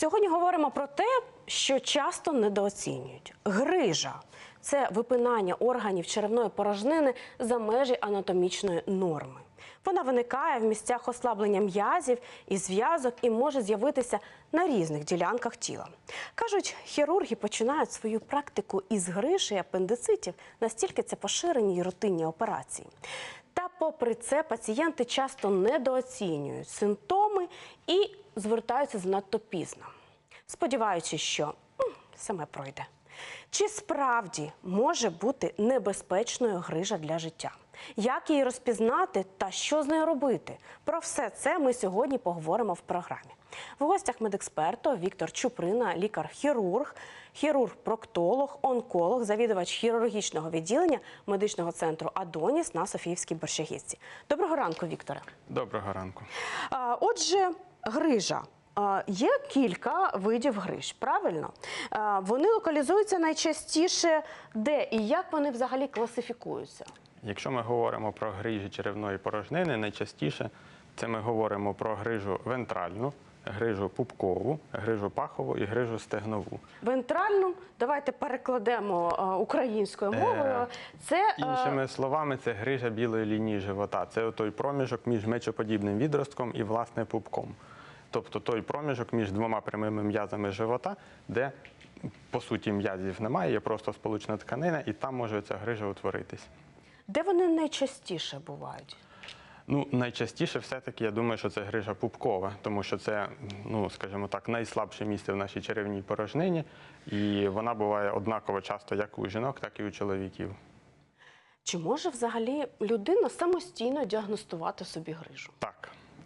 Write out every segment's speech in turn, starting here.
Сьогодні говоримо про те, що часто недооцінюють. Грижа це випинання органів черевної порожнини за межі анатомічної норми. Вона виникає в місцях ослаблення м'язів і зв'язок і може з'явитися на різних ділянках тіла. Кажуть, хірурги починають свою практику із гриж і апендицитів, настільки це поширені й рутинні операції. Та попри це пацієнти часто недооцінюють симптоми і звертаються занадто пізно, сподіваючись, що саме пройде. Чи справді може бути небезпечною грижа для життя? Як її розпізнати та що з нею робити? Про все це ми сьогодні поговоримо в програмі. В гостях медексперто Віктор Чуприна, лікар-хірург, хірург-проктолог, онколог, завідувач хірургічного відділення медичного центру Адоніс на Софіївській Борщагівці. Доброго ранку, Вікторе. Доброго ранку. Отже, грижа. Є кілька видів гриж, правильно? Вони локалізуються найчастіше де і як вони взагалі класифікуються? Якщо ми говоримо про грижі черевної порожнини, найчастіше це ми говоримо про грижу вентральну, грижу пупкову, грижу пахову і грижу стегнову. Вентральну, давайте перекладемо українською мовою. Це Іншими словами, це грижа білої лінії живота. Це той проміжок між мечоподібним відростком і власне пупком. Тобто той проміжок між двома прямими м'язами живота, де по суті м'язів немає, є просто сполучна тканина, і там може ця грижа утворитись. де вони найчастіше бувають? Ну, найчастіше все-таки я думаю, що це грижа пупкова, тому що це, ну скажімо так, найслабше місце в нашій черевній порожнині, і вона буває однаково часто як у жінок, так і у чоловіків. Чи може взагалі людина самостійно діагностувати собі грижу? Так,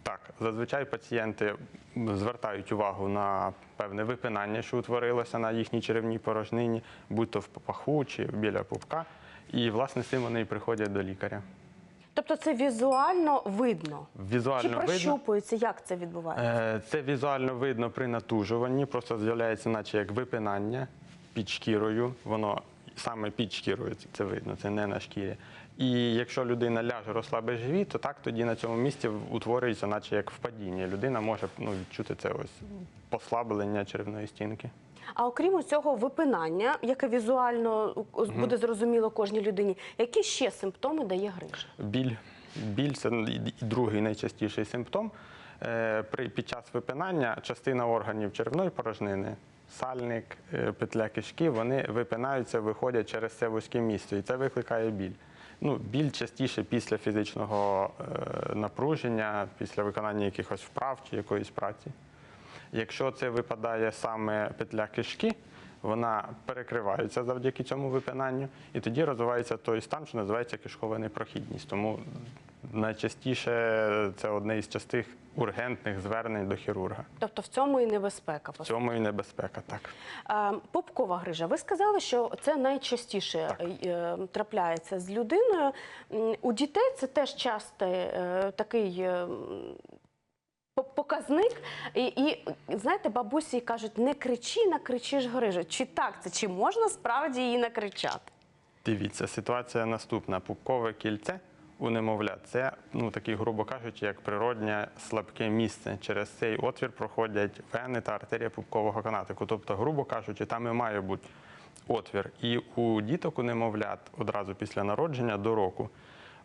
так. Зазвичай пацієнти звертають увагу на певне випинання, що утворилося на їхній черевній порожнині, будь то в паху чи біля пупка. І власне з цим вони і приходять до лікаря. Тобто це візуально видно? Візуально Чи видно. Як це відбувається? Е, Це візуально видно при натужуванні, просто з'являється, наче як випинання під шкірою. Воно саме під шкірою це видно, це не на шкірі. І якщо людина ляже, розслабить живіт, то так тоді на цьому місці утворюється, наче як впадіння. Людина може ну, відчути це ось послаблення черевної стінки. А окрім цього випинання, яке візуально буде зрозуміло кожній людині, які ще симптоми дає грижа? Біль. Біль це другий найчастіший симптом. Е, При, під час випинання частина органів черевної порожнини, сальник, е, петля кишки, вони випинаються, виходять через це вузьке місце, і це викликає біль. Ну, біль частіше після фізичного е, напруження, після виконання якихось вправ чи якоїсь праці. Якщо це випадає саме петля кишки, вона перекривається завдяки цьому випинанню, і тоді розвивається той стан, що називається кишкова непрохідність. Тому найчастіше це одне із частих ургентних звернень до хірурга. Тобто в цьому і небезпека. В цьому і небезпека, так. Е, Пупкова грижа. Ви сказали, що це найчастіше е, трапляється з людиною. У дітей це теж часто е, такий. е, Показник, і, і знаєте, бабусі кажуть, не кричи, накричиш грижу. Чи так це? Чи можна справді її накричати? Дивіться, ситуація наступна. Пупкове кільце у немовля це, ну такі, грубо кажучи, як природнє слабке місце. Через цей отвір проходять вени та артерія пупкового канатику. Тобто, грубо кажучи, там і має бути отвір. І у діток у немовлят одразу після народження до року.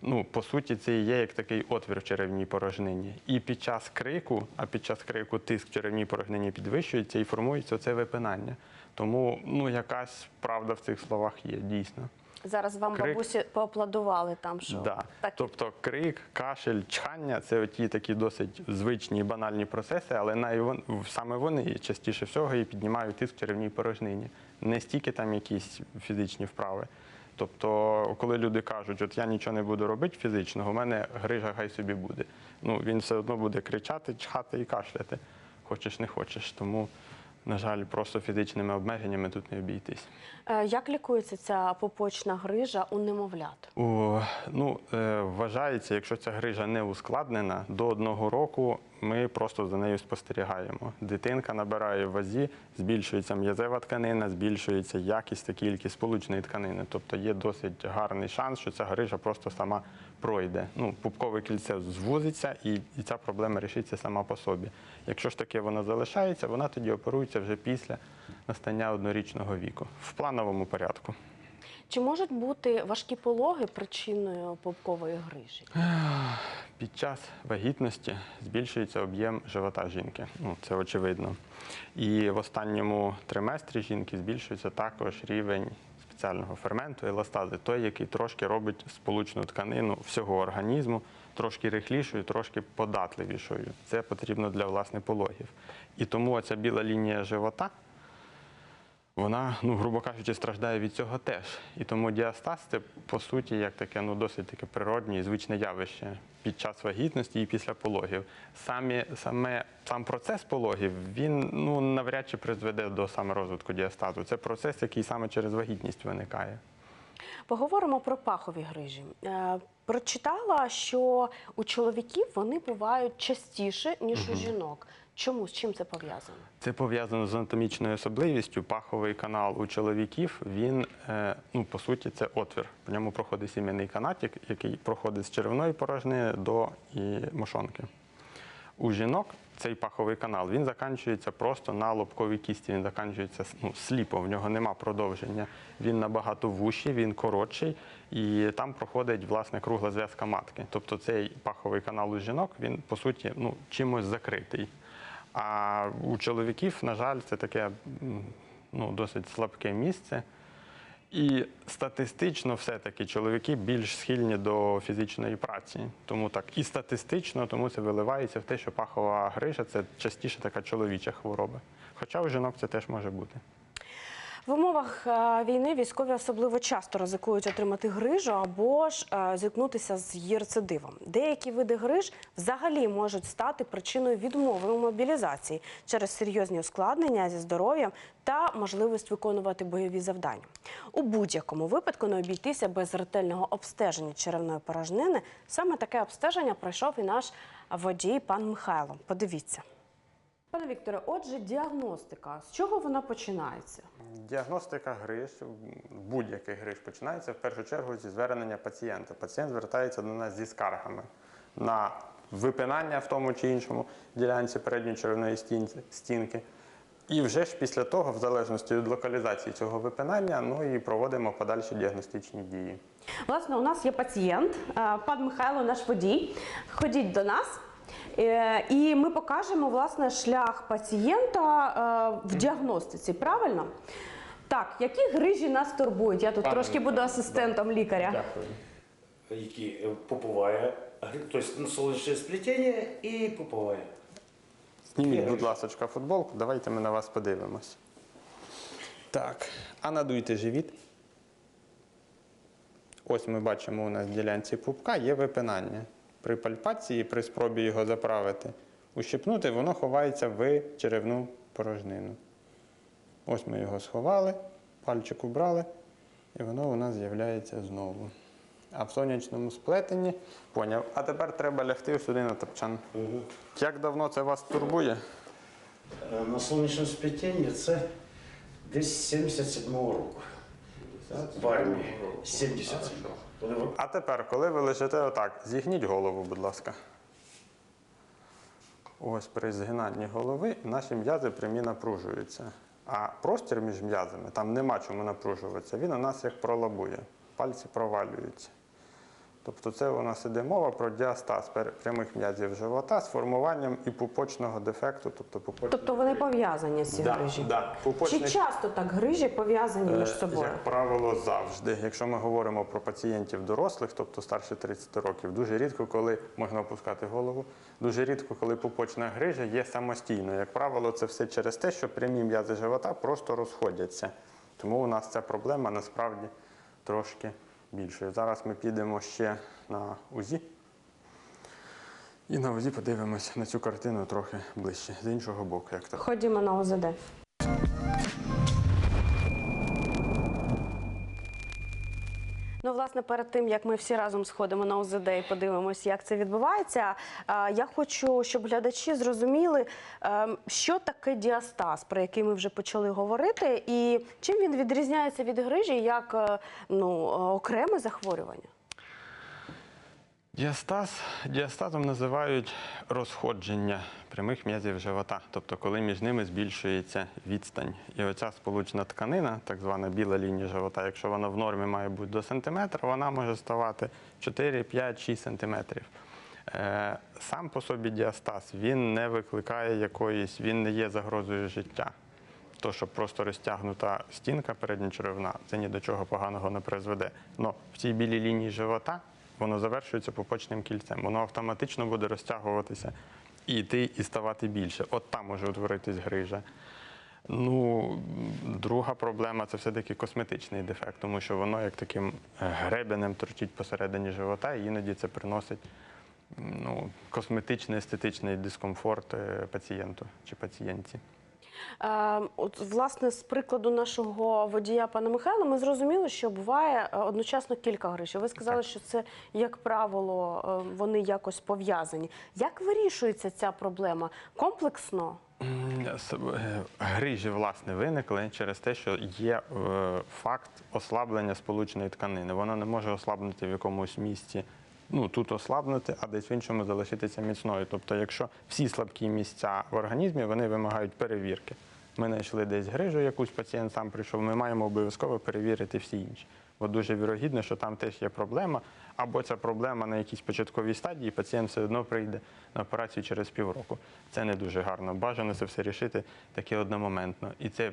Ну, по суті, це є як такий отвір в черевній порожнині. І під час крику, а під час крику тиск в черевній порожнині підвищується і формується це випинання. Тому ну, якась правда в цих словах є, дійсно. Зараз вам Крик. бабусі поаплодували там, що Да. так Тобто крик, кашель, чхання це оті такі досить звичні і банальні процеси, але най- саме вони частіше всього і піднімають тиск в черевній порожнині. Не стільки там якісь фізичні вправи. Тобто, коли люди кажуть, от я нічого не буду робити фізичного, у мене грижа хай собі буде. Ну, він все одно буде кричати, чхати і кашляти. Хочеш, не хочеш. Тому, на жаль, просто фізичними обмеженнями тут не обійтись. Е, Як лікується ця пупочна грижа у немовлят? О, ну, е, вважається, якщо ця грижа не ускладнена, до одного року ми просто за нею спостерігаємо. Дитинка набирає в вазі, збільшується м'язева тканина, збільшується якість та кількість сполучної тканини. Тобто є досить гарний шанс, що ця грижа просто сама пройде. Ну, пупкове кільце звузиться і, і ця проблема рішиться сама по собі. Якщо ж таки вона залишається, вона тоді оперується вже після настання однорічного віку в плановому порядку. Чи можуть бути важкі пологи причиною пупкової грижі? Під час вагітності збільшується об'єм живота жінки. Ну, це очевидно. І в останньому триместрі жінки збільшується також рівень спеціального ферменту еластази, той, який трошки робить сполучну тканину всього організму, трошки рихлішою, трошки податливішою. Це потрібно для власне пологів. І тому оця біла лінія живота вона, ну, грубо кажучи, страждає від цього теж. І тому діастаз це по суті як таке ну, досить таке природне і звичне явище під час вагітності і після пологів. Самі, саме, сам процес пологів він ну, навряд чи призведе до саме розвитку діастазу. Це процес, який саме через вагітність виникає. Поговоримо про пахові грижі. Е, Прочитала, що у чоловіків вони бувають частіше, ніж у жінок. Чому? З чим це пов'язано? Це пов'язано з анатомічною особливістю. Паховий канал у чоловіків він е, ну по суті це отвір. В ньому проходить сім'яний канатик, який проходить з черевної порожнини до і мошонки. У жінок цей паховий канал він заканчується просто на лобковій кісті. Він заканчується ну, сліпо, в нього нема продовження. Він набагато вущий, він коротший, і там проходить власне кругла зв'язка матки. Тобто цей паховий канал у жінок він по суті ну, чимось закритий. А у чоловіків, на жаль, це таке ну, досить слабке місце. І статистично все-таки чоловіки більш схильні до фізичної праці. Тому так і статистично, тому це виливається в те, що пахова грижа це частіше така чоловіча хвороба. Хоча у жінок це теж може бути. В умовах е, війни військові особливо часто ризикують отримати грижу або ж е, зіткнутися з її. Деякі види гриж взагалі можуть стати причиною відмови у мобілізації через серйозні ускладнення зі здоров'ям та можливість виконувати бойові завдання. У будь-якому випадку не обійтися без ретельного обстеження черевної порожнини. Саме таке обстеження пройшов і наш водій пан Михайло. Подивіться. Пане Вікторе, отже, діагностика. З чого вона починається? Діагностика гриж, будь-яких гриж починається в першу чергу зі звернення пацієнта. Пацієнт звертається до нас зі скаргами на випинання в тому чи іншому ділянці передньої черевної стінки. І вже ж після того, в залежності від локалізації цього випинання, ну і проводимо подальші діагностичні дії. Власне, у нас є пацієнт, е, пан Михайло, наш водій. Ходіть до нас. Е, І ми покажемо власне шлях пацієнта е, в діагностиці. Правильно? Так, які грижі нас турбують? Я тут Пане трошки буду асистентом лікаря. Дякую. які е, поповая, тобто сонячне сплетіння і поповая. Зніміть, будь ласка, футболку, давайте ми на вас подивимось. Так, а надуйте живіт. Ось ми бачимо у нас в ділянці пупка є випинання. При пальпації, при спробі його заправити, ущипнути, воно ховається в черевну порожнину. Ось ми його сховали, пальчик убрали, і воно у нас з'являється знову. А в сонячному сплетенні поняв. А тепер треба лягти сюди на топчан. Як давно це вас турбує? Е, На сонячне сплетіння це десь 77-го року. В армії. 77-го. Коли ви- А тепер, коли ви лежите отак, зігніть голову, будь ласка. Ось при згинанні голови наші м'язи прямі напружуються. А простір між м'язами, там нема чому напружуватися, він у нас як пролабує, пальці провалюються. Тобто це у нас іде мова про діастаз прямих м'язів живота з формуванням і пупочного дефекту, тобто пупочний Тобто вони пов'язані ці Да, грижі. да. Чи часто так грижі пов'язані між Е, собою? Як правило, завжди. Якщо ми говоримо про пацієнтів дорослих, тобто старше 30 років, дуже рідко, коли можна опускати голову, дуже рідко, коли пупочна грижа є самостійною. Як правило, це все через те, що прямі м'язи живота просто розходяться. Тому у нас ця проблема насправді трошки більшою. Зараз ми підемо ще на УЗІ. І на УЗІ подивимося на цю картину трохи ближче, з іншого боку, як то. Ходімо на ОЗД. Власне, перед тим як ми всі разом сходимо на ОЗД і подивимося, як це відбувається, я хочу, щоб глядачі зрозуміли, е, що таке діастаз, про який ми вже почали говорити, і чим він відрізняється від грижі як е, ну, е, окреме захворювання. Діастаз, діастазом називають розходження прямих м'язів живота, тобто коли між ними збільшується відстань. І оця сполучна тканина, так звана біла лінія живота, якщо вона в нормі має бути до сантиметра, вона може ставати 4, 5, 6 сантиметрів. Е, Сам по собі діастаз він не викликає якоїсь, він не є загрозою життя. То, що просто розтягнута стінка передньочеревна, це ні до чого поганого не призведе. Но в цій білій лінії живота воно завершується пупочним кільцем. Воно автоматично буде розтягуватися і йти і ставати більше. От там може утворитись грижа. Ну, друга проблема це все-таки косметичний дефект, тому що воно як таким е, гребенем торчить посередині живота, і іноді це приносить ну, косметичний естетичний дискомфорт е, пацієнту чи пацієнтці. Е, От, власне, з прикладу нашого водія пана Михайла, ми зрозуміли, що буває е, одночасно кілька грижів. Ви сказали, Так. що це, як правило, е, вони якось пов'язані. Як вирішується ця проблема? Комплексно? Е, Грижі власне виникли через те, що є факт ослаблення сполучної тканини. Вона не може ослабнути в якомусь місці. Ну тут ослабнути, а десь в іншому залишитися міцною. Тобто, якщо всі слабкі місця в організмі, вони вимагають перевірки. Ми знайшли десь грижу, якусь пацієнт сам прийшов. Ми маємо обов'язково перевірити всі інші. Бо дуже вірогідно, що там теж є проблема, або ця проблема на якійсь початковій стадії, пацієнт все одно прийде на операцію через півроку. Це не дуже гарно. Бажано це все рішити таки одномоментно. І це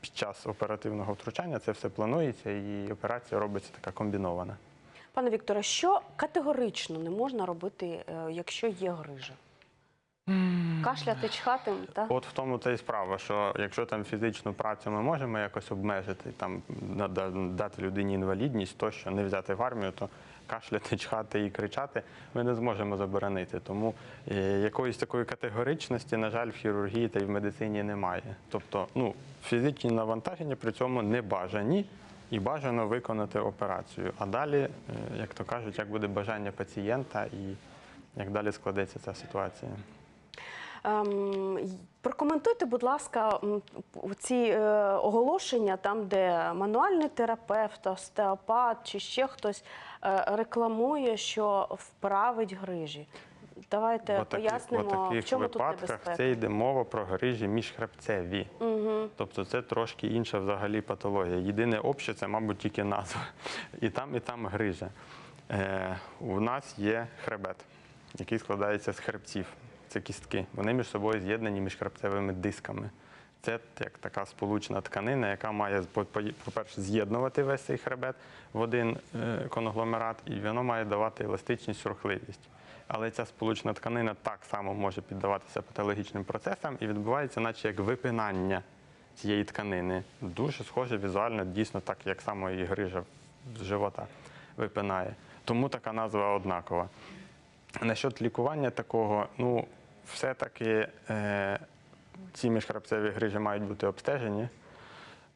під час оперативного втручання це все планується, і операція робиться така комбінована. Пане Вікторе, що категорично не можна робити, е, якщо є грижа? Кашляти, чхати, так? От в тому та й справа, що якщо там фізичну працю ми можемо якось обмежити, там дати людині інвалідність, то що не взяти в армію, то кашляти, чхати і кричати ми не зможемо заборонити. Тому е, якоїсь такої категоричності, на жаль, в хірургії та й в медицині немає. Тобто, ну, фізичні навантаження при цьому не бажані. І бажано виконати операцію. А далі, е, як то кажуть, як буде бажання пацієнта і як далі складеться ця ситуація. Ем, прокоментуйте, будь ласка, ці е, оголошення, там, де мануальний терапевт, остеопат чи ще хтось е, рекламує, що вправить грижі. Давайте отакі- пояснимо, в чому тут випадках небезпека. це йде мова про грижі міжхребцеві. Угу. Тобто це трошки інша взагалі патологія. Єдине обще це, мабуть, тільки назва. І там, і там грижа. Е, у нас є хребет, який складається з хребців. Це кістки. Вони між собою з'єднані міжхребцевими дисками. Це як така сполучна тканина, яка має по- по- по-перше, з'єднувати весь цей хребет в один е, конгломерат, і воно має давати еластичність, рухливість. Але ця сполучна тканина так само може піддаватися патологічним процесам і відбувається, наче як випинання цієї тканини. Дуже схоже візуально, дійсно так, як само і грижа з живота випинає. Тому така назва однакова. Насчет лікування такого, ну, все-таки е, ці міжхребцеві грижі мають бути обстежені,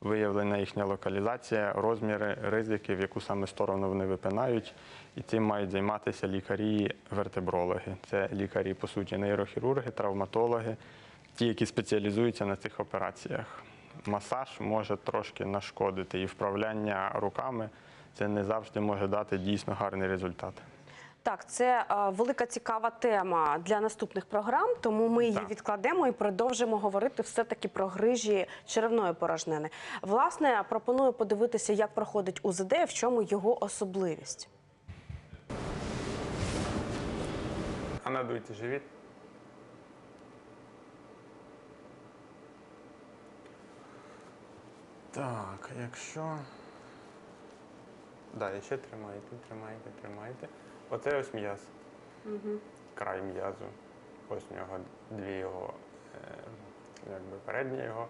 виявлена їхня локалізація, розміри, ризики, в яку саме сторону вони випинають. І цим мають займатися лікарі-вертебрологи. Це лікарі, по суті, нейрохірурги, травматологи, ті, які спеціалізуються на цих операціях. Масаж може трошки нашкодити, і вправляння руками це не завжди може дати дійсно гарний результат. Так, це е, велика цікава тема для наступних програм, тому ми її Так. відкладемо і продовжимо говорити все-таки про грижі черевної порожнини. Власне, пропоную подивитися, як проходить УЗД, в чому його особливість. А надуйте живіт. Так, якщо. Да, і ще тримайте, тримайте, тримайте. Оце ось м'яз. Край м'язу. Ось в нього дві його, е, якби передня його,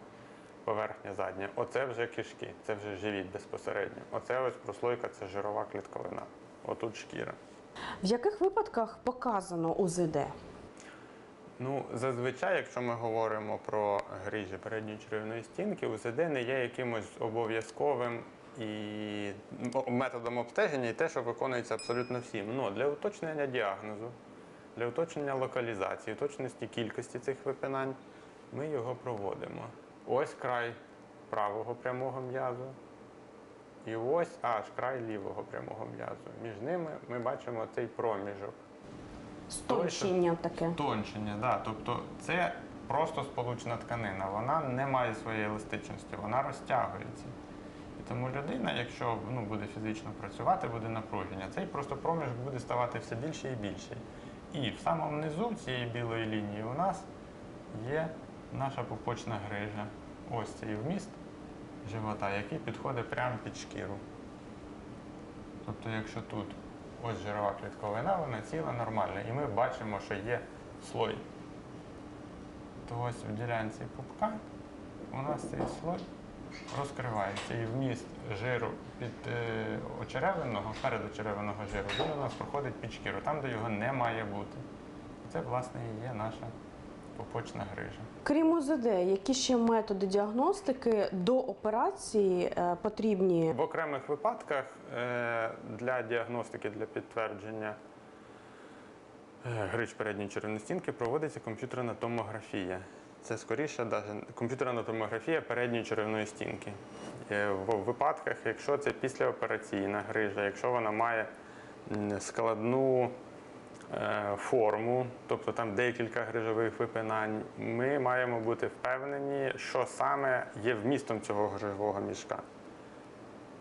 поверхня задня. Оце вже кишки, це вже живіт безпосередньо. Оце ось прослойка, це жирова клітковина. Отут шкіра. В яких випадках показано УЗД? Ну, зазвичай, якщо ми говоримо про грижі передньої черевної стінки, УЗД не є якимось обов'язковим і методом обстеження, і те, що виконується абсолютно всім. Ну, для уточнення діагнозу, для уточнення локалізації, точності кількості цих випинань ми його проводимо. Ось край правого прямого м'язу. і ось аж край лівого прямого м'язу. Між ними ми бачимо цей проміжок. Стончення таке. Тончення, да. Тобто це просто сполучна тканина. Вона не має своєї еластичності, вона розтягується. Тому людина, якщо ну, буде фізично працювати, буде напруження, цей просто проміжок буде ставати все більше і більше. І в самому низу цієї білої лінії у нас є наша пупочна грижа. Ось цей вміст живота, який підходить прямо під шкіру. Тобто, якщо тут ось жирова клітковина, вона ціла нормальна, і ми бачимо, що є слой. То ось в ділянці пупка у нас цей слой розкривається. І вміст жиру під е, очеревиного, передочеревиного жиру, він у нас проходить під шкіру, там, де його не має бути. Це, власне, і є наша пупочна грижа. Крім УЗД, які ще методи діагностики до операції е, потрібні? В окремих випадках е, для діагностики, для підтвердження гриж передньої черевної стінки проводиться комп'ютерна томографія. Це скоріше комп'ютерна томографія передньої черевної стінки. Е, В випадках, якщо це післяопераційна грижа, якщо вона має складну е, форму, тобто там декілька грижових випинань, ми маємо бути впевнені, що саме є вмістом цього грижового мішка.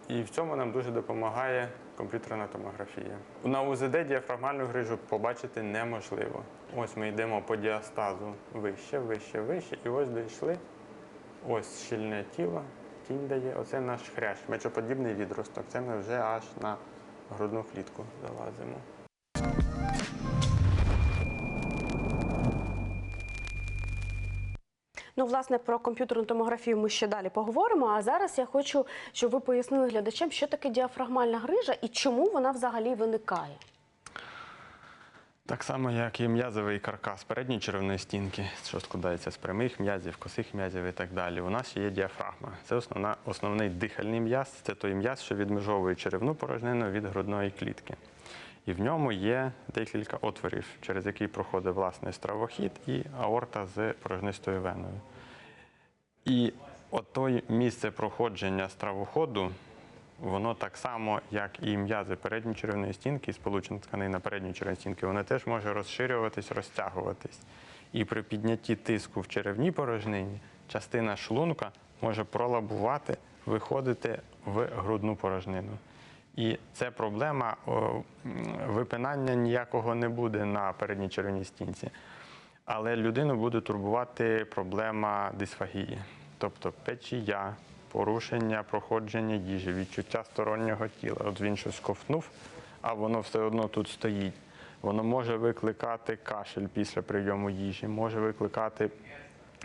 І в цьому нам дуже допомагає комп'ютерна томографія. На УЗД діафрагмальну грижу побачити неможливо. Ось ми йдемо по діастазу вище, вище, вище, і ось дійшли. Ось щільне тіло, тінь дає. Оце наш хрящ, мечоподібний відросток. Це ми вже аж на грудну клітку залазимо. Ну, власне, про комп'ютерну томографію ми ще далі поговоримо. А зараз я хочу, щоб ви пояснили глядачам, що таке діафрагмальна грижа і чому вона взагалі виникає. Так само, як і м'язовий каркас передньої черевної стінки, що складається з прямих м'язів, косих м'язів і так далі. У нас є діафрагма. Це основна, основний дихальний м'яз, це той м'яз, що відмежовує черевну порожнину від грудної клітки. І в ньому є декілька отворів, через які проходить власне стравохід і аорта з порожнистою веною. І от той місце проходження стравоходу, воно так само, як і м'язи передньої черевної стінки, і сполучені тканина передньої черевної стінки, воно теж може розширюватись, розтягуватись. І при піднятті тиску в черевній порожнині частина шлунка може пролабувати, виходити в грудну порожнину. І це проблема випинання ніякого не буде на передній черевній стінці. Але людину буде турбувати проблема дисфагії, тобто печія, порушення проходження їжі, відчуття стороннього тіла. От він щось ковтнув, а воно все одно тут стоїть. Воно може викликати кашель після прийому їжі, може викликати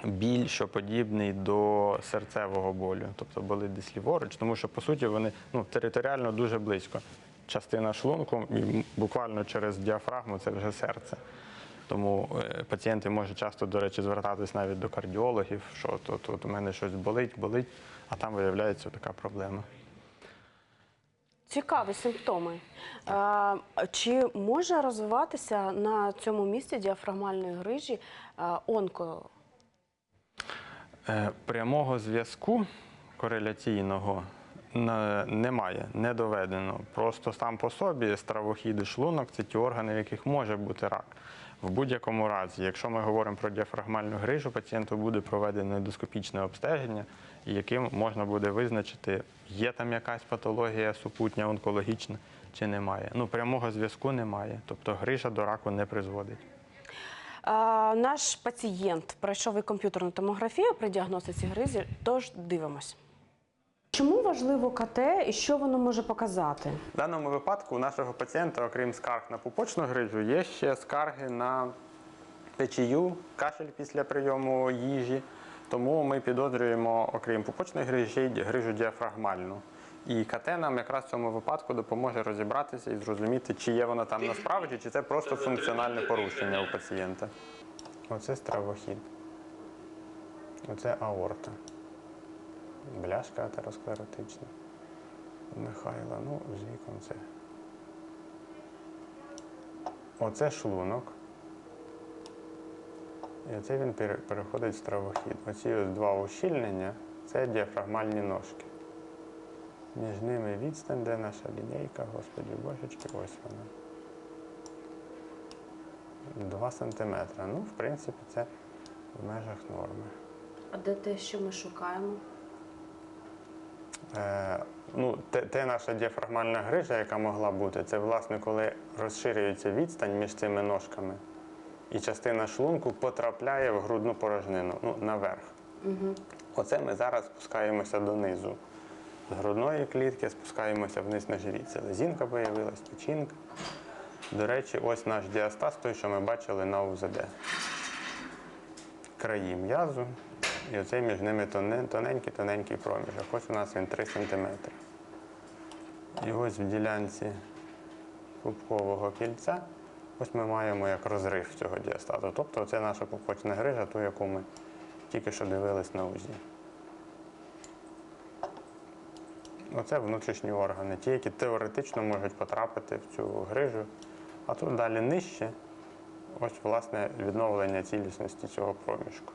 біль, що подібний до серцевого болю, тобто болить десь ліворуч, тому що по суті вони ну, територіально дуже близько. Частина шлунку буквально через діафрагму це вже серце. Тому е, пацієнти можуть часто, до речі, звертатись навіть до кардіологів, що тут, тут у мене щось болить, болить, а там виявляється така проблема. Цікаві симптоми. Е, Чи може розвиватися на цьому місці діафрагмальної грижі онко? Е, Прямого зв'язку кореляційного немає, не доведено. Просто сам по собі стравохід і шлунок це ті органи, в яких може бути рак. В будь-якому разі, якщо ми говоримо про діафрагмальну грижу, пацієнту буде проведено ендоскопічне обстеження, яким можна буде визначити, є там якась патологія супутня, онкологічна чи немає. Ну, прямого зв'язку немає, тобто грижа до раку не призводить. Наш пацієнт пройшов і комп'ютерну томографію при діагностиці гризі, тож дивимось. Чому важливо КТ і що воно може показати? В даному випадку у нашого пацієнта, окрім скарг на пупочну грижу, є ще скарги на печію, кашель після прийому їжі. Тому ми підозрюємо, окрім пупочної грижі, грижу діафрагмальну. І КТ нам якраз в цьому випадку допоможе розібратися і зрозуміти, чи є воно там насправді, чи це просто функціональне порушення у пацієнта. Оце стравохід. Оце аорта. Бляшка атеросклеротична. Михайла, ну, з віком це. Оце шлунок. І оце він переходить в стравохід. Оці ось два ущільнення це діафрагмальні ножки. Між ними відстань, де наша лінійка, господі божечки, ось вона. 2 сантиметри. Ну, в принципі, це в межах норми. А де те, що ми шукаємо? Е, ну, те, те наша діафрагмальна грижа, яка могла бути, це власне коли розширюється відстань між цими ножками, і частина шлунку потрапляє в грудну порожнину, ну, наверх. Угу. Оце ми зараз спускаємося донизу. З грудної клітки спускаємося вниз на живіт. Селезінка появилась, печінка. До речі, ось наш діастаз, той, що ми бачили на УЗД. Краї м'язу, і оцей між ними тоненький, тоненький проміжок. Ось у нас він 3 см. І ось в ділянці пупкового кільця, ось ми маємо як розрив цього діастазу. Тобто це наша пупочна грижа, ту, яку ми тільки що дивились на УЗІ. Оце внутрішні органи, ті, які теоретично можуть потрапити в цю грижу. А тут далі нижче, ось власне відновлення цілісності цього проміжку.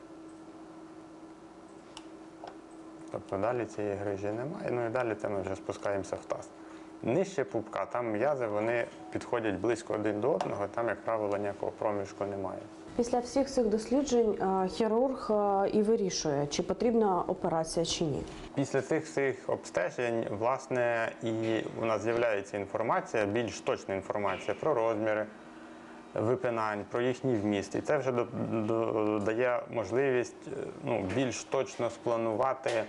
Тобто далі цієї грижі немає, ну і далі це ми вже спускаємося в таз. Нижче пупка, там м'язи вони підходять близько один до одного, там, як правило, ніякого проміжку немає. Після всіх цих досліджень е, хірург е, і вирішує, чи потрібна операція чи ні. Після цих всіх обстежень, власне, і у нас з'являється інформація, більш точна інформація про розміри випинань, про їхній вміст. І це вже дає можливість е, ну, більш точно спланувати,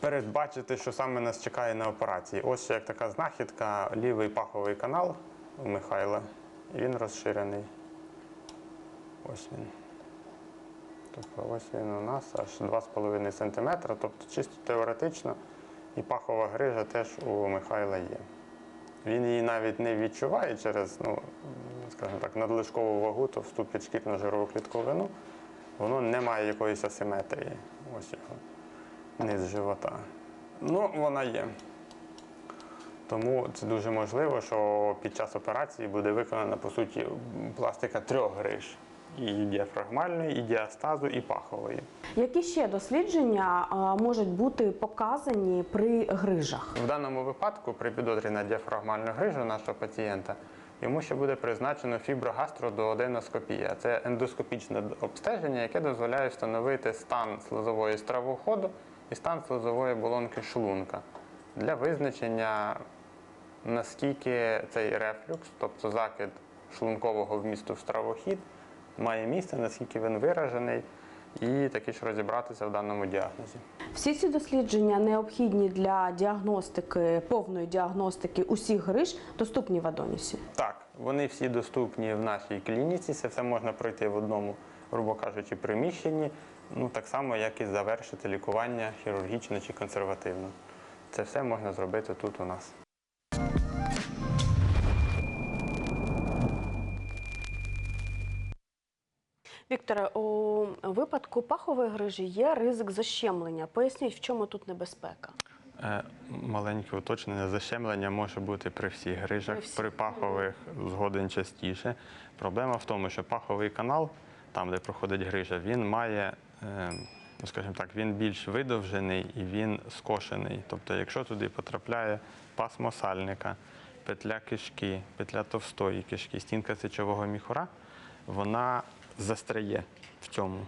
передбачити, що саме нас чекає на операції. Ось як така знахідка, лівий паховий канал у Михайла, і він розширений. Ось він. Тобто ось він у нас аж 2,5 см, тобто чисто теоретично і пахова грижа теж у Михайла є. Він її навіть не відчуває через, ну, скажімо так, надлишкову вагу, то товсту підшкірну жирову клітковину. Воно не має якоїсь асиметрії. Ось його низ живота. Ну, вона є. Тому це дуже можливо, що під час операції буде виконана по суті пластика трьох гриж: і діафрагмальної, і діастазу, і пахової. Які ще дослідження можуть бути показані при грижах? В даному випадку, при підозрі на діафрагмальну грижу нашого пацієнта, йому ще буде призначено фіброгастродооденоскопія. Це ендоскопічне обстеження, яке дозволяє встановити стан слизової стравоходу і стан слизової болонки шлунка для визначення, наскільки цей рефлюкс, тобто закид шлункового вмісту в стравохід, має місце, наскільки він виражений, і таки ж розібратися в даному діагнозі. Всі ці дослідження необхідні для діагностики, повної діагностики усіх гриж, доступні в Адонісі. Так, вони всі доступні в нашій клініці. Це все можна пройти в одному, грубо кажучи, приміщенні. Ну так само, як і завершити лікування хірургічно чи консервативно. Це все можна зробити тут у нас. Вікторе, у випадку пахової грижі є ризик защемлення. Поясніть, в чому тут небезпека? Е, Маленьке уточнення защемлення може бути при всіх грижах, При пахових згоден частіше. Проблема в тому, що паховий канал, там де проходить грижа, він має, е, ну скажімо так, він більш видовжений і він скошений. Тобто, якщо туди потрапляє пасмо сальника, петля кишки, петля товстої кишки, стінка сечового міхура, вона застряє в цьому.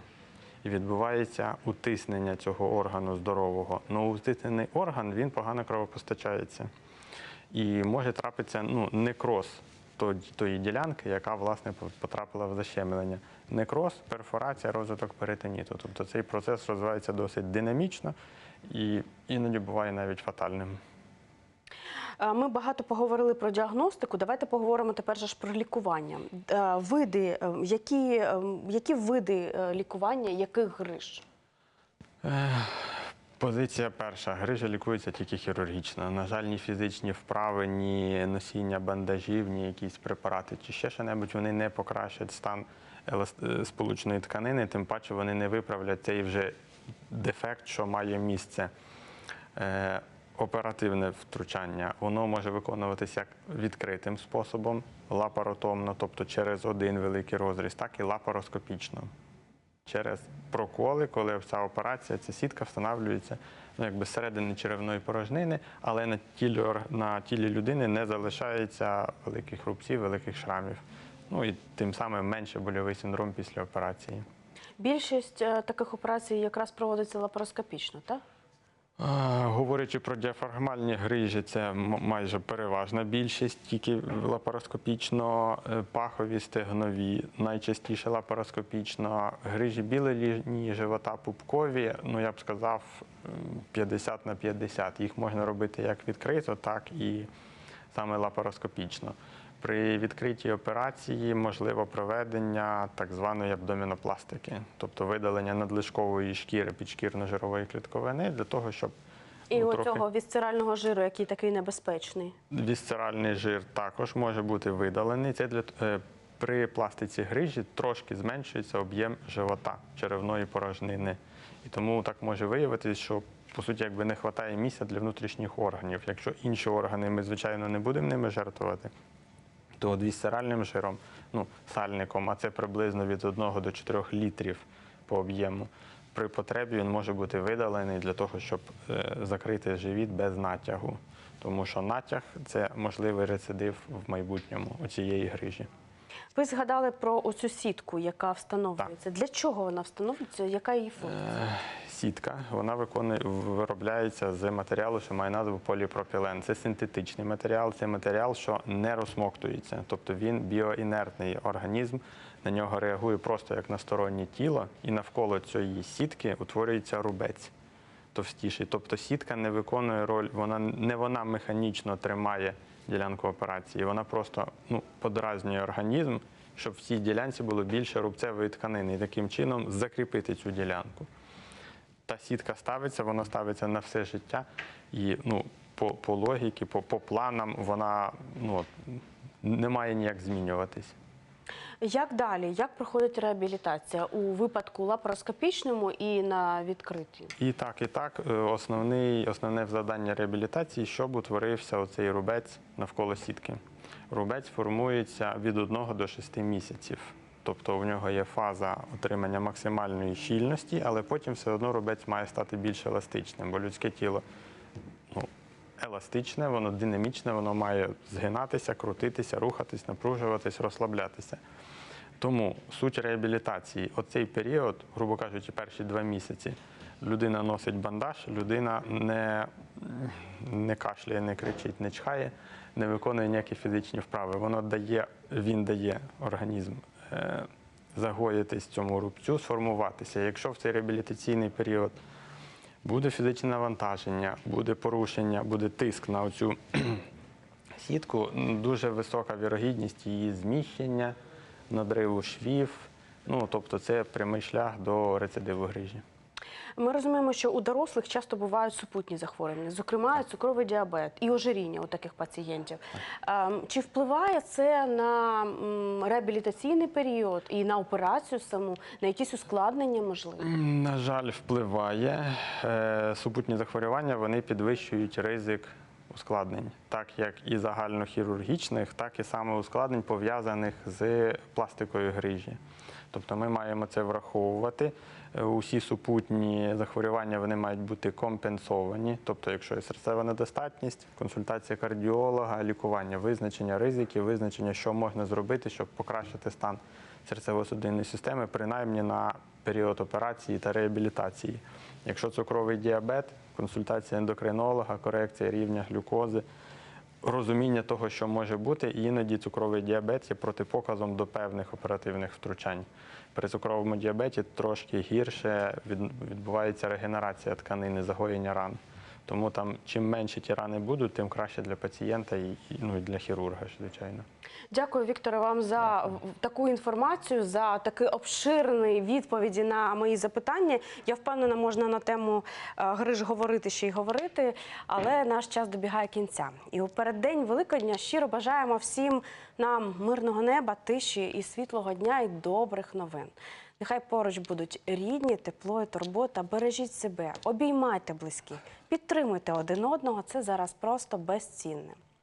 І відбувається утиснення цього органу здорового. Ну, утиснений орган він погано кровопостачається. І може трапитися ну, некроз тої, ділянки, яка власне потрапила в защемлення. Некроз, перфорація, розвиток перитоніту. Тобто цей процес розвивається досить динамічно і іноді буває навіть фатальним. Е, Ми багато поговорили про діагностику. Давайте поговоримо тепер же ж про лікування. Е, Види, е, які, які види лікування яких гриж? Позиція перша. Грижа лікується тільки хірургічно. На жаль, ні фізичні вправи, ні носіння бандажів, ні якісь препарати чи ще що-небудь вони не покращать стан сполучної тканини, тим паче вони не виправлять цей вже дефект, що має місце. Оперативне втручання воно може виконуватися як відкритим способом, лапаротомно, тобто через один великий розріз, так і лапароскопічно. через проколи, коли ця операція, ця сітка встановлюється ну, якби зсередини черевної порожнини, але на тілі, на тілі людини не залишається великих рубців, великих шрамів. Ну і тим самим менше больовий синдром після операції. Більшість е, таких операцій якраз проводиться лапароскопічно, так? Говорячи про діафрагмальні грижі, це майже переважна більшість, тільки лапароскопічно, е, пахові, стегнові, найчастіше лапароскопічно, грижі білої лінії живота, пупкові, ну я б сказав, м, 50 на 50. Їх можна робити як відкрито, так і саме лапароскопічно. При відкритій операції можливо проведення так званої абдомінопластики, тобто видалення надлишкової шкіри підшкірно-жирової клітковини для того, щоб І ну, оцього вісцерального жиру, який такий небезпечний. Вісцеральний жир також може бути видалений. Це для е, при пластиці грижі трошки зменшується об'єм живота черевної порожнини. І тому так може виявитися, що по суті якби не вистачає місця для внутрішніх органів. Якщо інші органи ми, звичайно, не будемо ними жертвувати, то от вісцеральним жиром, ну, сальником, а це приблизно від 1 до 4 літрів по об'єму. При потребі він може бути видалений для того, щоб е, закрити живіт без натягу. Тому що натяг це можливий рецидив в майбутньому у цієї грижі. Ви згадали про оцю сітку, яка встановлюється. Для чого вона встановлюється? Яка її функція? Сітка вона виконує виробляється з матеріалу, що має назву поліпропілен. Це синтетичний матеріал, це матеріал, що не розсмоктується, тобто він біоінертний організм. На нього реагує просто як на стороннє тіло, і навколо цієї сітки утворюється рубець товстіший. Тобто сітка не виконує роль, вона не вона механічно тримає ділянку операції, вона просто ну, подразнює організм, щоб в цій ділянці було більше рубцевої тканини, і таким чином закріпити цю ділянку та сітка ставиться, вона ставиться на все життя. І ну, по, по логіки, по, по планам вона ну, не має ніяк змінюватись. Як далі? Як проходить реабілітація у випадку лапароскопічному і на відкритій? І так, і так, е, основний, основне завдання реабілітації, щоб утворився оцей рубець навколо сітки. Рубець формується від 1 до 6 місяців. Тобто в нього є фаза отримання максимальної щільності, але потім все одно рубець має стати більш еластичним, бо людське тіло ну, еластичне, воно динамічне, воно має згинатися, крутитися, рухатись, напружуватись, розслаблятися. Тому суть реабілітації, оцей період, грубо кажучи, перші два місяці, людина носить бандаж, людина не, не кашляє, не кричить, не чхає, не виконує ніякі фізичні вправи. Воно дає, він дає організм загоїтись цьому рубцю, сформуватися. Якщо в цей реабілітаційний період буде фізичне навантаження, буде порушення, буде тиск на оцю сітку, дуже висока вірогідність її зміщення, надриву швів. Ну, тобто це прямий шлях до рецидиву грижі. Ми розуміємо, що у дорослих часто бувають супутні захворювання, зокрема цукровий діабет і ожиріння у таких пацієнтів. Ем, Чи впливає це на реабілітаційний період і на операцію саму, на якісь ускладнення можливі? На жаль, впливає. Е, Супутні захворювання вони підвищують ризик ускладнень, так як і загальнохірургічних, так і саме ускладнень пов'язаних з пластикою грижі. Тобто ми маємо це враховувати. Е, Усі супутні захворювання вони мають бути компенсовані. Тобто, якщо є серцева недостатність, консультація кардіолога, лікування, визначення ризиків, визначення, що можна зробити, щоб покращити стан серцево-судинної системи, принаймні на період операції та реабілітації. Якщо цукровий діабет, консультація ендокринолога, корекція рівня глюкози, розуміння того, що може бути, і іноді цукровий діабет є протипоказом до певних оперативних втручань. При цукровому діабеті трошки гірше від- відбувається регенерація тканини, загоєння ран. Тому там чим менше ті рани будуть, тим краще для пацієнта і, ну, і для хірурга, звичайно. Дякую, Вікторе, вам за в- таку інформацію, за такі обширні відповіді на мої запитання. Я впевнена, можна на тему е, гриж говорити ще й говорити, але наш час добігає кінця. І у переддень Великодня щиро бажаємо всім нам мирного неба, тиші і світлого дня і добрих новин. Нехай поруч будуть рідні, тепло і турбота. Бережіть себе, обіймайте близьких, підтримуйте один одного. Це зараз просто безцінне.